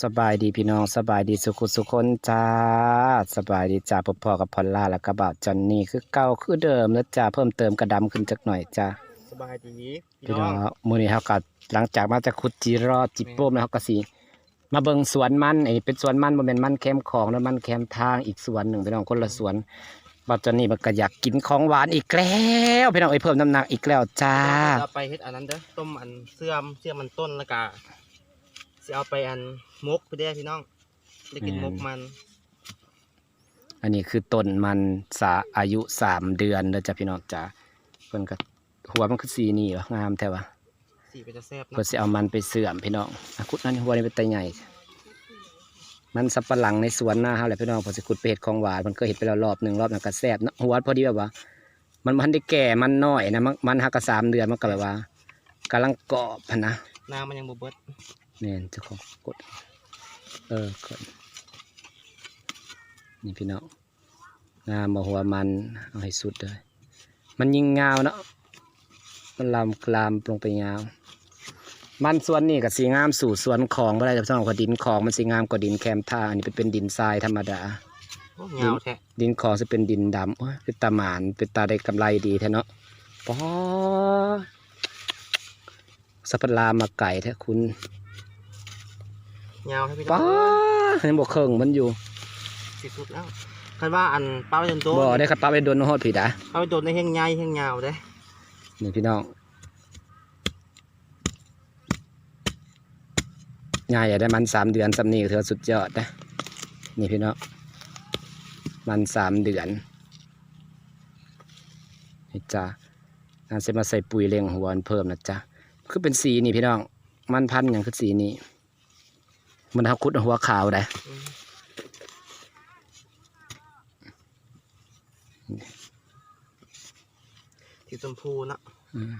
สบายดีพี่น้องสบายดีสุขุสุคนจ้าสบายดีจ้าพบพอกับพอลล่าและกระบ่าวจอนนี่คือเก่าคือเดิมแล้วจ้าเพิ่มเติมกระดำขึ้นจักหน่อยจ้าสบายดีพี่พี่น้น้อองงมื้อนี้เฮาก็หลังจากมาจากขุดจีรอดจิโป้มแล้วเฮาก็สิมาเบิ่งสวนมันไอ้เป็นสวนมันบ่แม่นมันแคมของแล้วมันแคมทางอีกสวนหนึ่งพี่น้องคนละสวนบ่าวจอนนี่มันก็อยากกินของหวานอีกแล้วพี่น้องเอ้ยเพิ่มน้ำหนักอีกแล้วจ้าเอาไปเฮ็ดอันนั้นเด้อต้มอันเสื่อมเสื่อมมันต้นแล้วก็สิเอาไปอัน มกไปเด้อพี่น้อง ได้กินแม่นมกมัน อันนี้คือต้นมันสาอายุสามเดือนเด้อจ้ะพี่น้องจ้าเพิ่นก็หัวมันคือสีนี่วะงามแท้วะสีก็จะแซ่บเพื่อเนาะสิเอามันไปเสื่อมพี่น้องอะขุดนั่นหัวนี่เป็นไตใหญ่ มันสับปะหลังในสวนหน้าเฮาแหละพี่น้องพอสิขุดไปเห็ดของหวานมันก็เห็ดไปแล้วรอบหนึ่งรอบนั้นก็แซ่บเนาะหัวพอดีแบบว่า มันมันได้แก่มันน้อยนะมันมันหักกระสามเดือนมันก็แบบว่ากำลังกรอบหั้นนะน้ำมันยังบ่เบิดแม่นเจ้าของกด เออกดนี่พี่น้องงามบ่หัวมันเอาให้สุดเลย มันยิงงาวเนาะมันลำกลามลงไปยาว มันสวนนี่กับสีงามสู่สวนของบ่ได้แต่สำหรับดินของมันสีงามกว่าดินแคมท่าอันนี้เป็นเป็นดินทรายธรรมดาโอ้ยาวแท้ดินของจะเป็นดินดำเป็นตาหมานเป็นตาได้กำไรดีแท้เนาะปอสัพพลามาไก่แท้คุณ ยาวให้พี่น้ป้าองเห็นบอกเครื่องมันอยู่สิสุดแล้วคันว่าอันเป้าจนโตบ่ได้ขัดป้าไปโดนฮอดผิดอะเอาไปโดนในแห้งใหญ่แห้งยาวเด้อนี่พี่น้องง่ายอย่าได้มันสามเดือนสำนีก็ถือว่าสุดยอดนะนี่พี่น้องมันสามเดือนนี่จ้าน่าจะมาใส่ปุ๋ยเลี้ยงหัวมันเพิ่มนะจ๊ะคือเป็นสีนี่พี่น้องมันพันธุ์อย่างคือสีนี้ มันเอาคุดเอาหัวขาวได้อืมสีชมพูเนาะอืม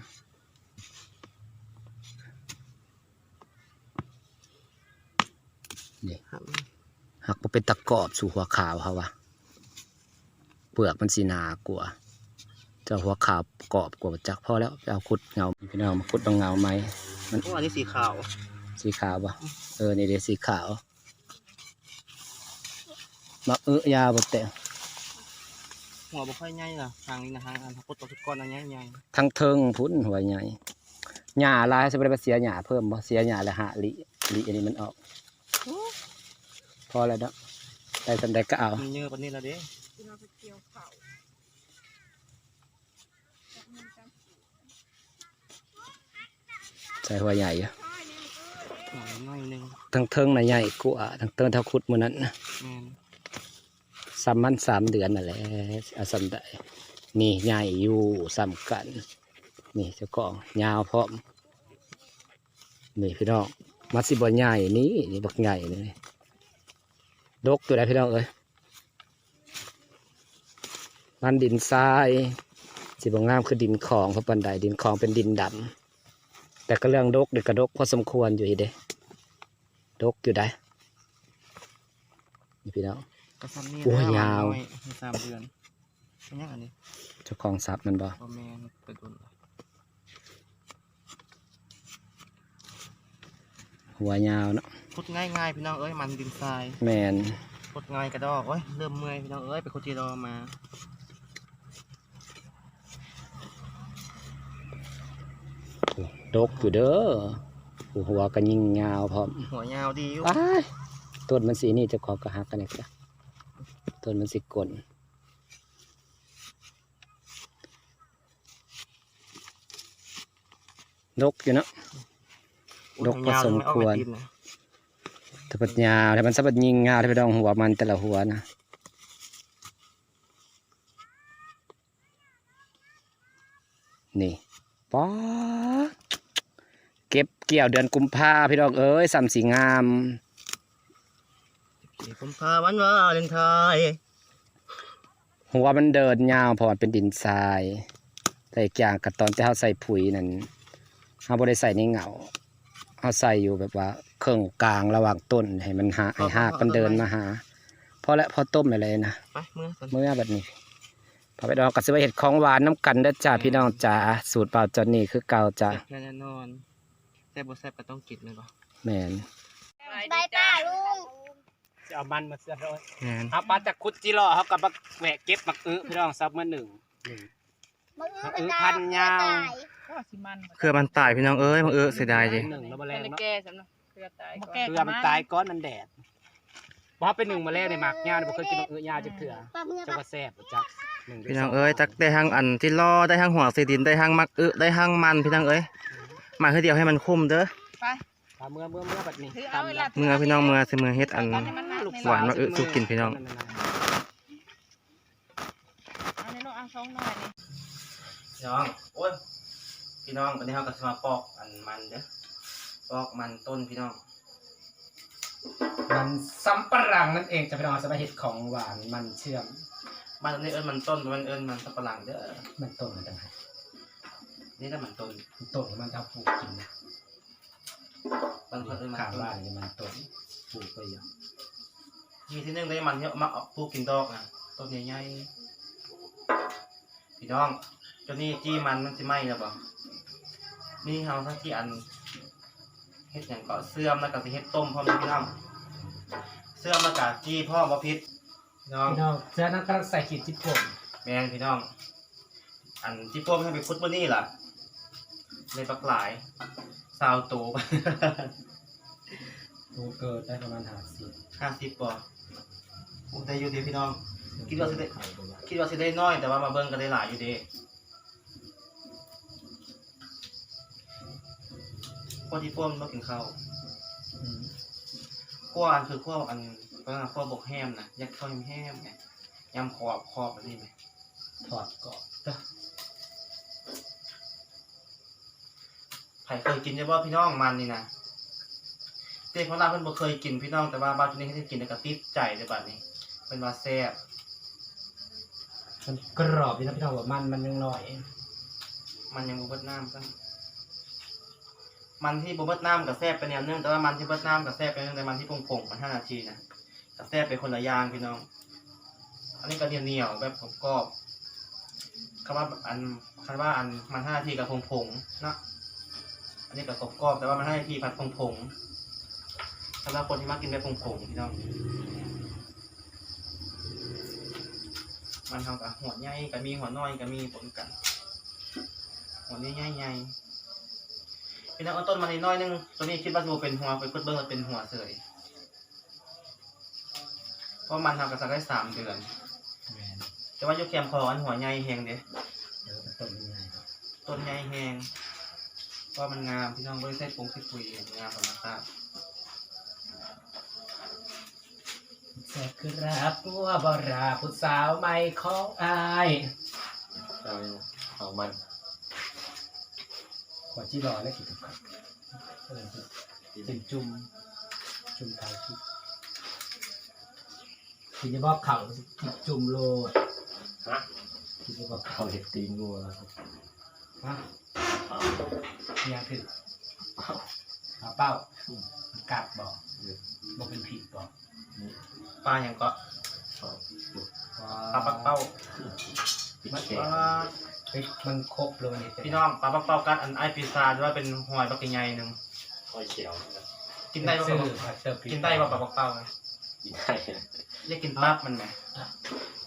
ครับหักบ่เป็นตะกอบสู่หัวขาวเขาวะเปลือกมันสีหนากว่าเจ้าหัวขาวกรอบกว่าจักพอแล้วไปเอาขุดเงาพี่น้องมาขุดเอาเงาไหมโอ้อันนี้สีขาว สีขาวปะเออนี่เดี๋ยวสีขาวมาเออยาวบ่แต่หัวบ่ค่อยใหญ่ล่ะทางนี้นะทางอันเขากดตัวทุกก้อนอันใหญ่ใหญ่ทั้งเทิงพุ่นหัวใหญ่หญ้าลายจะไปได้เสียหญ้าเพิ่มบ่เสียหญ้าแล้วหาลิลิอันนี้มันออก พอแล้วเนาะได้สำใดก็เอามันเยอะปานนี้และเด้เราไปเกี่ยวเขาใส่หัวใหญ่อยู่ หัวน้อยหนึงทั้งเทิงน่ะใหญ่กว่าทั้งเทิงเท่าขุดมื้อนั้นนะแม่นซ้ำมันสามเดือนนั่นแหละเอาซ้ำได้นี่ใหญ่อยู่ซ้ำกัน นี่เจ้าของยาวพร้อมนี่พี่น้องมาสิบ่ใหญ่นี่นี่บักใหญ่นี่ดกตัวใดพี่น้องเอ้ยมันดินทรายสิบ่งามคือดินของเพราะปันใดดินของเป็นดินดำ แต่ก็เรื่องดกเด็กกระดกพอสมควรอยู่อีเด้ดกอยู่ได้นี่พี่น้องก็ซ้ำนี่โอ้ยนะยาวน้อให้สามเดือนเป็นยังอันนี้เจ้าของทรัพย์มันบ่พ่อแม่นไปโดนหัวยาวเนาะพุดง่ายๆพี่น้องเอ้ยมันดินทรายแมนพุดง่ายกระดอกโอ้ยเริ่มเมื่อยพี่น้องเอ้ยไปคุดจีรอมา ดกอยู่เด้อหัวก็ยิงยาวพร้อมหัวยาวดีอยู่ว้ายต้นมันสีนี่เจะขอกระหักกันอีกจ้ะต้นมันสิกลนดกอยู่เนาะดกพอสมควรหัยาวไม่เอาไปกินนะถ้าปัดยาวถ้ามันสับปัดยิงยาวถ้าไปดองหัวมันแต่ละหัวนะนี่ป๊อดเก็บเกี่ยวเดือนกุมภาพี่ดอกเอ้ยสามสีงามสี่กุมภาวันวาเลนไทน์หัวมันเดินยาวเพราะมันเป็นดินทรายแต่อีกอย่างกับตอนที่เขาใส่ปุ๋ยนั่นเขาบ่ได้ใส่ในเหงาเขาใส่อยู่แบบว่าเครื่องกลางระหว่างต้นให้มันหาให้หากมันเดินมาหาพอแล้วพอต้มอะไรนะไปเมื่อสันเมื่อแบบนี้พอไปดองกับซื้อเห็ดของหวานน้ำกันเด้อจ้าพี่น้องจ้าสูตรเปล่าจอนนี่คือเก่าจ้าแน่นอน แซ่บบ่แซ่บก็ต้องกินเลยป่ะแมนบายป้าลุงจะเอามันมาเสื้อร้อยแม่นครับมาจากคุดจิรอครับกับบักแหวกเก็บบักอื้อพี่น้องซับมาหนึ่งหนึ่งมึงเออพันยาว ก็สิมันเครือมันตายพี่น้องเอ้ยมันเออเสียดายดิหนึ่งแล้วมาแล้แล้ววเนาะแก่สำนักเกลือตายก่อนเกลือมันตายก้อนมันแดดบ่เป็นหนึ่งมาแล้วในหมากยาวบ่เคยกินบักอื้อยาวจักเถื่อป้ามึงจักว่าแซ่บบ่จักหนึ่งพี่น้องเอ้ยจักได้ทั้งอันที่ล่อได้ทั้งหัวสีดินได้ทั้งมักเออได้ทั้งมันพี่น้องเอ้ย มาคือเดียวให้มันคุ้มเด้อไปตามเมื่อเมื่อเมื่อบัดนี้ถือเอาเวลาเมื่อพี่น้องเมื่อสิเมื่อเฮ็ดอันตอนนี้มันหนักลูกในหวานมาเออสู้กินพี่น้องเอาในโลกเอาช่องหน่อยนี่พี่น้องโอ้ยพี่น้องตอนนี้เราก็จะมาปอกอันมันเด้อปอกมันต้นพี่น้อง มันซ้ำปะรังนั่นเองจะพี่น้องสมาเฮ็ดของหวานมันเชื่อมมันตอนนี้เอิ้นมันต้นมันเอิ้นมันสับปะหลังเด้อมันต้นมันต่างหาก นี่ถ้ามันต้นมันต้นมันจะเอาปลูกกินนะบางคนเอิ้นมันข้างต้นบ้านนี่มันต้นปลูกไปอยู่มีที่หนึงได้มันเยอะมาเอาปลูกกินดอกอะต้นใหญ่ๆพี่น้องเจ้านี่จี้มันมันสิไหม้แล้วบ่นี่เฮาถ้าที่อันเฮ็ดหยังก็เสื่อมแล้วก็สิเฮ็ดต้มพร้อมเด้อพี่น้องเสื่อมแล้วก็จี้พ่อบ่พิษพี่น้องพี่น้องเสื้อนั้นก็ใส่ขีดจิบผมแมนพี่น้อง อันที่ป้อมให้ไปฟุตบอลนี่ล่ะ ในปักหลายซาวโตดูเกิดได้ประมาณห้าสิบห้าสิบปอโอ้ได้อยู่เดีพี่น้อง คิดว่าสิได้ คิดว่าสิได้น้อยแต่ว่ามาเบิ่งก็ได้หลายอยู่เดีพวกที่ป้อมมากินข้าวอืมขั้วอันคือขั้วอันก็ขั้วบกแฮมนะยักษ์ข้าวแฮมไงยำขอบขอบอันนี้ไหมถอดกรอบเด้อใครเคยกินใช่ป่ะพี่น้องมันนี่นะเจ๊ของเราเพิ่นบ่เคยกินพี่น้องแต่ว่าบ้านที่นี่เขาจะกินแล้วก็ติดใจเลยบัดนี้เป็นว่าแซ่บมันกรอบดีนะพี่น้องว่ามันมันยังหน่อย มันยังบ่เบิดน้ำซ้ำมันที่บ่เบิดน้ำกับแซ่บไปแนวนึงแต่ว่ามันที่เบิดน้ำกับแซ่บไปแนวนึงแต่มันที่ผงๆมันห้านาทีนะกับแซ่บไปคนละอย่างพี่น้อง อันนี้ก็เหนียวๆแบบกรอบๆคำว่าอันคำว่าอันมันห้านาทีกับผงๆเนาะ อันนี้ก็กรอบๆแต่ว่ามันห้านาทีผัดผงๆสำหรับคนที่มักกินแบบผงๆพี่น้อง มันทำกับหัวใหญ่กับมีหัวน้อยกับมีผลกัน หัวนี้ใหญ่ใหญ่ๆพี่น้องเอาต้นมาในน้อยนึงตัวนี้คิดว่าดูเป็นหัวไปกดเบิ้งแล้วเป็นหัวเสยเพราะมันทำกับสักได้สามเดือนแม่นแต่ว่าอยกแคมคออันหัวใหญ่แหงเด้เดี๋ยวมันต้นยังไงครับต้นใหญ่แหง เพราะมันงามพี่น้องบริเวณปงที่คุยงามธรรมชาติแซ่บคือรับตัวบราผู้สาวใหม่ของอายเราเอามันขอจีรอและกินกับเออเป็นจุ่มจุ่มไทยคิดกินจะบอกเข่ากินจุ่มโลดฮะกินจะบอกเอาเข่าเห็ดตีนงัวครับฮะเอาเนี่ ยคือเอาหาเป้ากัดบอกบอกเป็นผิดบอกปลาอย่างก็เอาปลาปักเป้าปิดมันแขนเฮ้ยมันครบเลยนี่พี่น้องปลาปักเป้ากัดอันไอปีศาจว่าเป็นหอยปักใหญ่หนึ่งห้อยเขียวนะครับกินได้ป่ะซื้อปลามาเติมกินได้ป่ะปลาปักเป้านะกินได้นะอยากกินตับมันไหม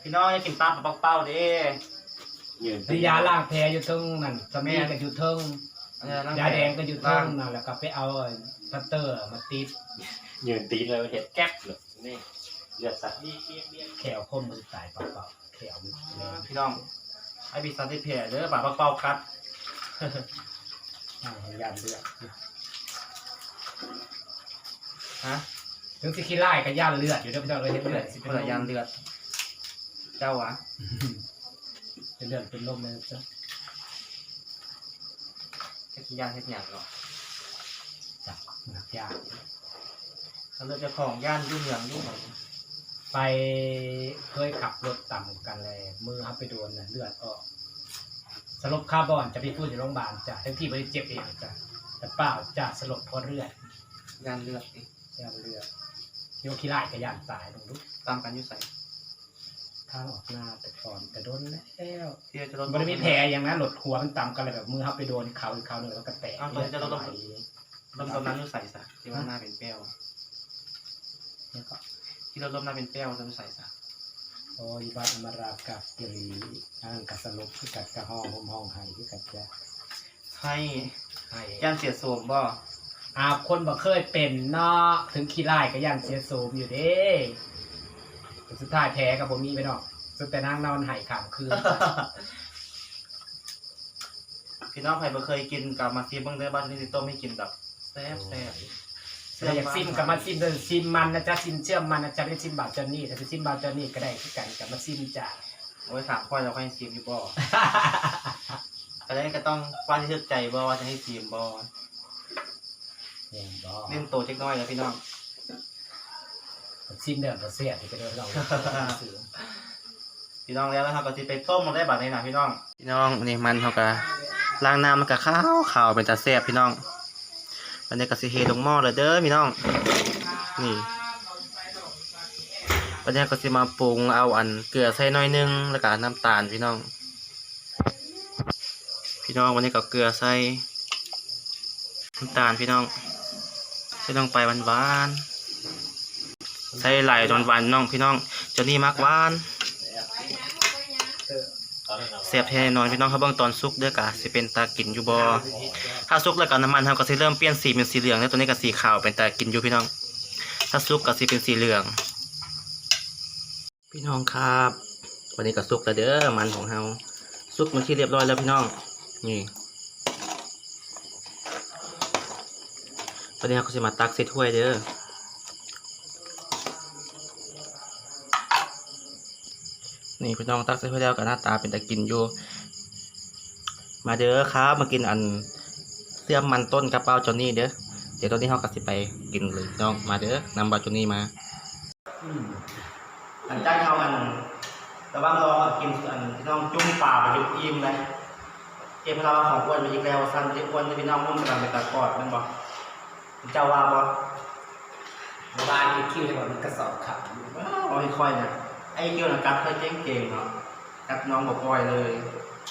พี่น้องอยากกินตับปลาปักเป้าเด้ ยืนยาล่างแพ้อยู่เทึงนั่นสมีก็อยู่เทึงอันนี้ร่ยาแดงก็อยู่เทึร่างงนั่นแล้วก็ไปเอาพัตเตอร์มาติดยืนตีนเลยเห็ดแก๊บเลยนี่เลือดสัตว์นี่เบี้ยเบี้ยแขวคมมันตายเปล่าๆแขวมันแรงพี่น้องไอปีศาจที่แผ่เด้อปลาปักเป้ากัดอ่ายันเลือดฮะถึงสิขี้ไล่ก็ย่านเลือดอยู่ด้วยพี่น้องเลยเห็นเลืเลืออดดสิเพื่อยานเลือด เจ้าวะ เป็นเลือดเป็นลมเลยจ้ะเฮ็ดยานเฮ็ดหยังเนาะจับหนักยากถ้าเลือดเจ้าของย่านยุ่งเหยิงยุ่งเหยิงไปเคยขับรถต่ำกันเลย มือครับไปโดนน่ะเลือดออกสลบคาร์บอนจะไปพูดอยู่โรงพยาบาลจ้ะทั้งที่ไม่ได้เจ็บเองจ้ะแต่เปล่าจะสลบเพราะเลือดยานเลือดนี่ย่านเลือดที่ว่าขี้ไล่ก็ย่านตายลงลุกตามกันอยู่ใส่ทางออกหน้าแต่ก่อนแต่โดนแล้วที่จะลดมันไม่มีแผลอย่างนั้นหลดหัวมันต่ำกันเลยแบบมือครับไปโดนเขาอีกเขาหนึ่งแล้วก็แตกอ้าวตอนนี้จะลดลงลมตอนนั้นอยู่ใส่ซะที่ว่าหน้าเป็นแป้วแล้วก็ที่เราลมน้ำเป็นแป้วจะใส่ซะโอ้ยบ้านอมรากับกิรีอ่างกัสลบคือกัดกระห้องห้องห้องไห้คือกัดจะให้ให้ย่านเสียโสมบ่อาคนบ่เคยเป็นเนาะถึงขี้ไล่ก็ยังเสียโสมอยู่เด้ สุดท้ายแพ้กับบ่มีไปเนาะสุดแต่นางนอนไห้ขามคืน พี่น้องใครบ่เคยกินกับมาซีเบิ่งเด้อบ้านนี้สิต้มให้กินแบบแซ่บแซ่บถ้าอยากซิมกับมาซิมเดินซิมมันนะจ๊ะซิมเชื่อมมันนะจ๊ะไม่ได้ซิมบาจอนนี่แต่ซิมบาจอนนี่ก็ได้คือกันกับมาซิมจ้ะโอ้ยถามค่อยเราค่อยซีมอยู่บ่ก็ได้ก็ต้องว่าที่เชื่อใจบ่ว่าจะให้ซีมบ่เองบ่เล่นโตจักหน้อยแล้วพี่น้อง ซิมเดินบ่เสียที่จะเดินเราพี่น้องแล้วนะครับก็สิไปต้มมันได้บัดนี้นะพี่น้อง พี่น้องนี่มันเขาก็ล้างน้ำมันก็ขาวขาวเป็นตาแซ่บพี่น้องวันนี้ก็สิเฮลงหม้อเลยเด้อพี่น้อง นี่วันนี้ก็สิมาปรุงเอาอันเกลือใส่หน่อยนึงแล้วก็น้ำตาลพี่น้อง พี่น้องวันนี้ก็เกลือใส่น้ำตาลพี่น้องใส่ลงไปหวานๆ ใส่ไหลจนหวานน้องพี่น้องเจนนี่มักหวานเสียบแท้แน่นอนพี่น้องเขาเบิ่งตอนสุกเด้อกะสิเป็นตากินอยู่บ่ถ้าสุกแล้วก็น้ำมันเขาก็สิเริ่มเปลี่ยนสีเป็นสีเหลืองแล้วตัวนี้ก็สีขาวเป็นตากินอยู่พี่น้อง ถ้าสุกก็สิเป็นสีเหลือง พี่น้องครับ วันนี้ก็สุกแล้วเด้อมันของเฮาสุกมันที่เรียบร้อยแล้วพี่น้องนี่วันนี้เขาก็สิมาตักใส่ถ้วยเด้อ นี่พี่น้องตักใส่ถ้วยแล้วก็หน้าตาเป็นตะกินอยู่ มาเด้อครับมากินอันเสื่อมมันต้นกระเป๋าจอนนี่เด้อเดี๋ยวตอนนี้เขาก็สิไปกินเลยพี่น้องมาเด้อนำบาจอนนี่มาหลังจากเขาอันแต่ว่ารอกินอันพี่น้องจุ้งป่าไปจุ้งอิ่มเลยเกมเราของอ้วนไปอีกแล้วสั้นที่อ้วนที่พี่น้องมุ่งกำลังไปตัดกอดแมันบอกเจ้าว่าบ่เวลาที่คิวให้มันกระสอบขับเอาให้ค่อยนะ ไอ้เกี่ยวกับกัดเคยเก่งๆเนาะกัดน้องบอกปล่อยเลย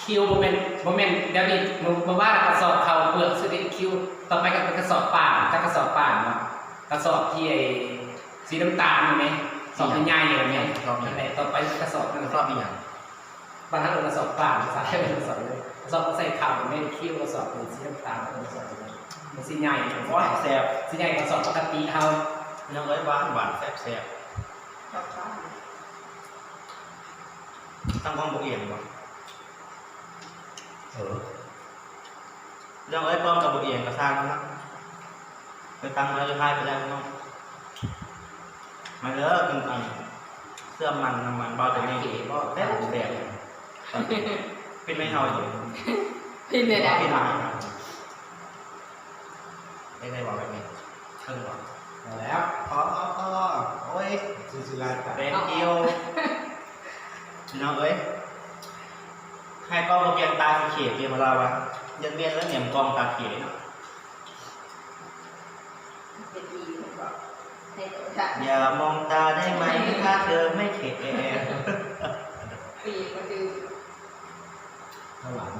คิวโมเมนต์โมเมนต์เดี๋ยวนี้มาว่ากระสอบเขาเปลือกสุดคิวต่อไปก็เป็นกระสอบป่านถ้ากระสอบป่านเนาะกระสอบที่ไอ้สีน้ำตาลใช่ไหมสอบใหญ่ๆเลยเนี่ยนั่นแหละต่อไปกระสอบนั่นชอบอีกอย่างบางท่านกระสอบป่านภาษาไทยเป็นกระสอบเลยกระสอบใส่ข่าวไม่ได้คิวกระสอบเป็นสีน้ำตาลกระสอบมันสีใหญ่ว้าแซ่บสีใหญ่กระสอบปกติเขาน้องเอ้ยหวานหวานแซ่บแซ่บ ตั้งห้องบุกเอี่ยมบ่เออเรื่องเอ้ยป้อมกับบุกเอี่ยมก็สร้างนะไปตั้งไว้จะพายไปแล้วน้องมาเด้อกินอันเสื้อมันน้ำมันเบาแต่นี่แซ่บแซ่บเป็นไม่เท่าอยู่พี่เลยได้พี่มาไม่ได้บอกแบบนี้เชิญบอกแล้วขอขอขอโอ้ยสุสุราตาเบนกิว พี่น้องเอ้ยใครก็มาเปลี่ยนตาสีเขียวเปลี่ยนมาเราวะยันเบียนแล้วเหนียมกองตาเขียวเนาะอย่ามองตาได้ไหมถ้าเธอไม่เข็ดปีก็คือข้างหลัง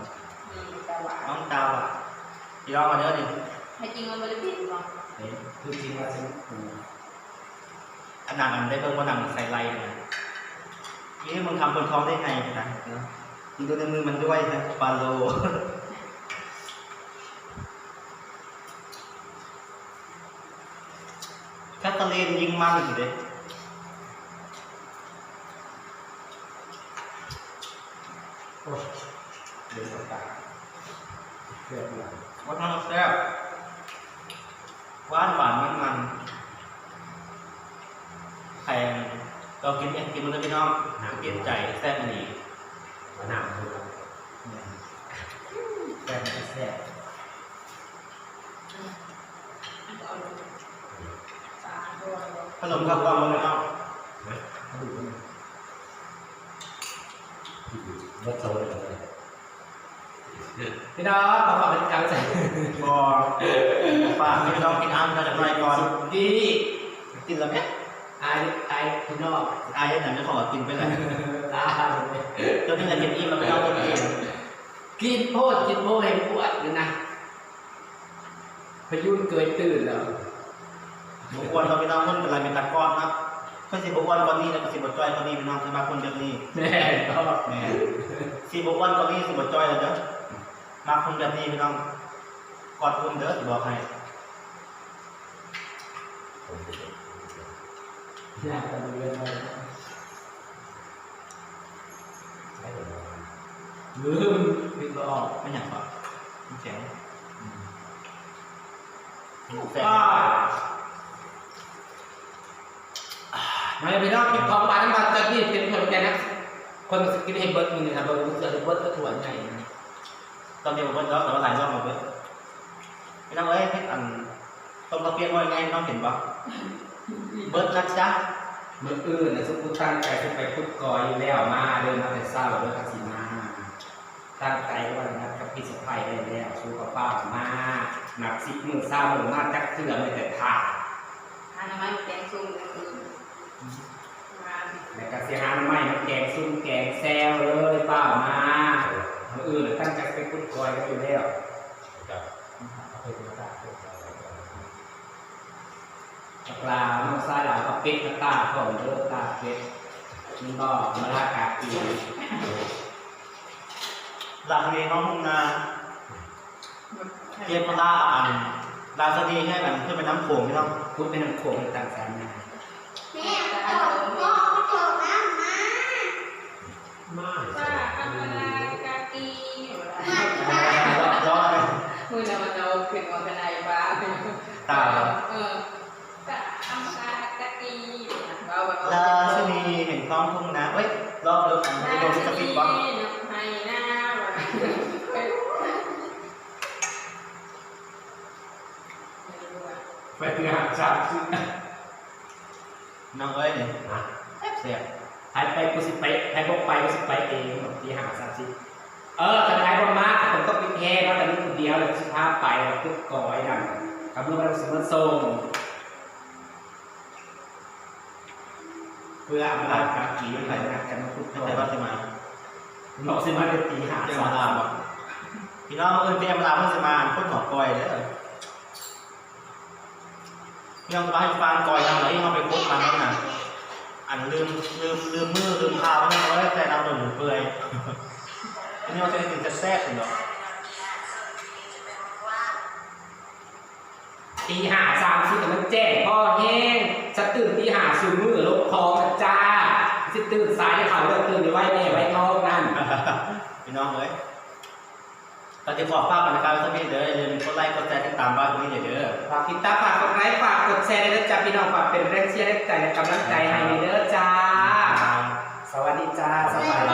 มีตะวันน้องตาว่ะพี่น้องมาเด้อดิให้จริงมันไม่ได้ผิดหรอกเห็นคือจริงว่าฉันกูอันนั้นอันได้เบิ่งว่าหนังใส่ไรนะ นี่มึงทำบนท้องได้ไงนะยิงตัวในมือมันด้วยนะฟาโลแคทเธอรีนยิงมันอยู่เด็โอ้ยเดินตาเกือบหลังว่าทั้งแซ่บหวานหวานมันมันแพง เรากินเองกินมันเลยพี่น้องเปลี่ยนใจแซ่บอันนี้มะนาวด้วยแซ่บแซ่บขนมกับความมันเอาเขาดูด้วยรสโซ่เลยพี่น้องขอความเป็นกลางใจพอฝากให้พี่น้องกินอ้ำกันหน่อยก่อนดีกินแล้ว เนี่ยไอ้ไอ้พี่น้องอายไหนไม่ขอกินไปเลยตาเลยจนที่จะกินอิ่มแล้วไม่ต้องกินเองกินโพดกินโพดให้ปวดเลยนะพยุนเกยตื่นแล้วบางคนเราพี่น้องมันเป็นอะไรเป็นตะก้อนนะก็สิบอ้วนกว่านี้แล้วก็สิบจ้อยกว่านี้พี่น้องคือมาคนแบบนี้แม่ก็แหม่สิบอ้วนกว่านี้สิบจ้อยแล้วเด้อมาคนแบบนี้พี่น้องกอดอุ่นเด้อสิบอกให้อ ยากจะเรียอะไรลืมนึกไม่ออกไม่อยากฟังมันแข็งอ่าไม่ไปนอกกินของหวานมาจากนี่เป็นคนแกนะคนสกินให้เบิร์ดมือนะครับเบิร์ดจะเบิร์ดก็ถั่วใหญ่ตอนนี้ผมเบิร์ดแล้วแต่ว่าหลายรอบมาเบิร์ดพี่น้องเอ้ยพชรอันต้มกระเปียกไว้ไงน้องเห็นปะ เบิดนะจ๊ะเมื่ออื่นนะสุกุตั้งใจจะไปพุดกอยอยู่แล้วมาเดินมาแต่เศร้าเดินมาสีมาตั้งใจว่านัดกับพี่สะพายได้แล้วสู้กับป้ามาหนักสิบมือเศร้ามือมาจักเถื่อไม่แต่ถ่าอนามัยแกงส้มก็คือมาแล้วก็เสียหาน้ำไม้มาแกงซุ่มแกงแซวเลยป้ามาเมื่ออื่นตั้งใจไปพุดกอยกันอยู่แล้ว ปลาน้องซ้ายหลังก็เป็ดตาก่อนเด้อตาเป็ดนี่ก็มาลากากีหลังนี้น้องทุ่งนาเตรียมมาลาอันลาสนีให้มันขึ้นไปน้ำโขงพี่น้องพูดเป็นน้ำโขงต่างสายนา ดิมอันนี้โดนสปิดบ้างไปเตือนจับซึ่งน้องเอ้ยเนี่ยเสียหายไปกูสิไปหายพวกไปกูสิไปเองแบบที่หาสามสิเออแต่หายบ่มาผมต้องไปแค่เพราะแต่นี่คนเดียวเลยสิพาไปแล้วพูดก่อยนั่นกับเมื่อวันสมมติส่ง เพื่ออำลากากีไปนัดกันมาพูดไม่ก่อใช่ยว่าจะมาบอกสิมาเดือนตีหาเตรียมสามาลามบอกพี่น้องเอ้ยเตรียมมาลาเพื่อจะมาพ่นหมอกอยเด้อพี่น้องจะมาให้ฟังกอยทำอะไรที่เขาไปคุกมันนั่นน่ะอันลืมลืมลืมมือลืมเท้าเนี่ยเขาได้แต่ดำหนึ่งเปื่อยอันนี้เราจะได้ถึงจะแทรกถึงหรอ ตีหาสามสิแต่มันแจ้งพ่อแห้งจะตื่นตีหาสูมือลบคอกันจ้าสิตื่นสายให้เขาเลิกตื่นไว้แม่ไว้ท้องนั่นพี่น้องเอ้ยเราจะขอฝากกันนะครับท่านพี่เด้ออย่าลืมกดไลค์กดแชร์ติดตามบ้านนี้เด้อฝากติดตามฝากกดไลค์ฝากกดแชร์ด้วยนะจ๊ะพี่น้องฝากเป็นแรงเชียร์แรงใจและกำลังใจให้ในเด้อจ้าสวัสดีจ้าสบายดี